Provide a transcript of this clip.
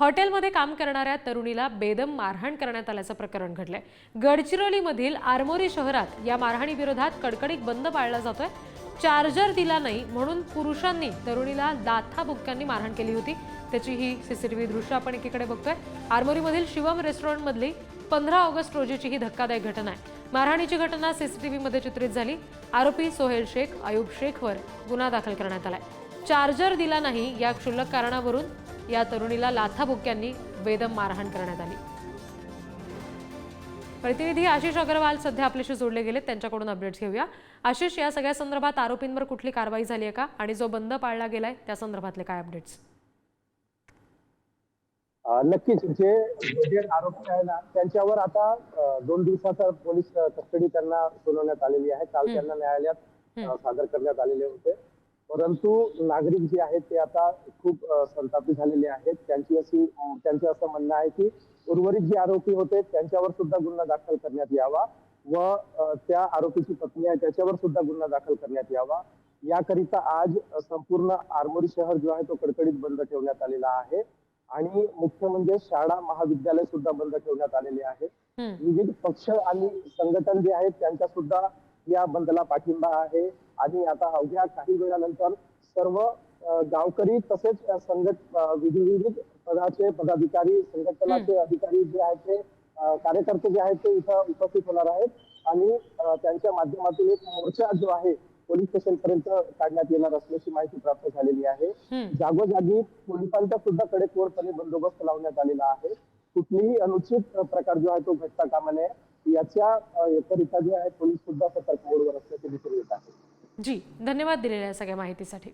हॉटेलमध्ये काम करणाऱ्या तरुणीला बेदम मारहाण करण्यात आल्याचं प्रकरण घडलंय. गडचिरोलीमधील आरमोरी शहरात या मारहाणीविरोधात कडकडीत बंद पाळला जातोय. चार्जर दिला नाही म्हणून पुरुषांनी तरुणीला लाथा बुक्क्यांनी मारहाण केली होती. त्याची ही सीसीटीव्ही दृश्य आपण एकीकडे बघतोय. आरमोरीमधील शिवम रेस्टॉरंटमधली पंधरा ऑगस्ट रोजीची ही धक्कादायक घटना आहे. मारहाणीची घटना सीसीटीव्हीमध्ये चित्रित झाली. आरोपी सोहेल शेख अयूब शेखवर गुन्हा दाखल करण्यात आलाय. चार्जर दिला नाही या क्षुल्लक कारणावरून या तरुणीला लाथाबुक्क्यांनी बेदम मारहाण करण्यात आली. प्रतिनिधी आशिष अग्रवाल सध्या आपल्याशी जोडले गेले त्यांच्याकडून अपडेट्स घेऊया. आशिष या सगळ्या संदर्भात आरोपींवर कुठली कारवाई झाली आहे का? आणि जो बंद पाळला गेलाय त्या संदर्भातले काय अपडेट्स नक्कीच. जे जे आरोपी आहे ना त्यांच्यावर आता दोन दिवसाचा पोलीस कस्टडी त्यांना सुनावण्यात आलेली आहे. काल त्यांना न्यायालयात सादर करण्यात आलेले होते. परंतु नागरिक जे आहेत ते आता खूप अ, संतापित झालेले आहेत. त्यांची अशी त्यांचं असं म्हणणं आहे की उर्वरित जे आरोपी होते त्यांच्यावर सुद्धा गुन्हा दाखल करण्यात यावा व त्या आरोपीची पत्नी आहे त्याच्यावर सुद्धा गुन्हा दाखल करण्यात यावा. याकरिता आज संपूर्ण आरमोरी शहर जो आहे तो कडकडीत बंद ठेवण्यात आलेला आहे आणि मुख्य म्हणजे शाळा महाविद्यालय सुद्धा बंद ठेवण्यात आलेले आहे. विविध पक्ष आणि संघटन जे आहेत त्यांचा सुद्धा या बंदला पाठिंबा आहे. आणि आता अवघ्या काही वेळानंतर सर्व गावकरी तसेच संघट विविध पदाचे पदाधिकारी संघटनाचे अधिकारी जे आहेत ते कार्यकर्ते जे आहेत ते इथं उपस्थित होणार आहेत. आणि त्यांच्या माध्यमातून एक मोर्चा जो आहे पोलीस स्टेशन पर्यंत काढण्यात येणार असल्याची माहिती प्राप्त झालेली आहे. जागोजागी पोलिसांचा सुद्धा कडेकोरपणे बंदोबस्त लावण्यात आलेला आहे. कुठलीही अनुचित प्रकार जो आहे तो घडता कामा नये याच्या याकरिता जे आहे पोलीस सुद्धा सतर्क मोडवर असल्याचे दिसून येत आहे. जी धन्यवाद दिलेल्या सगळ्या माहितीसाठी.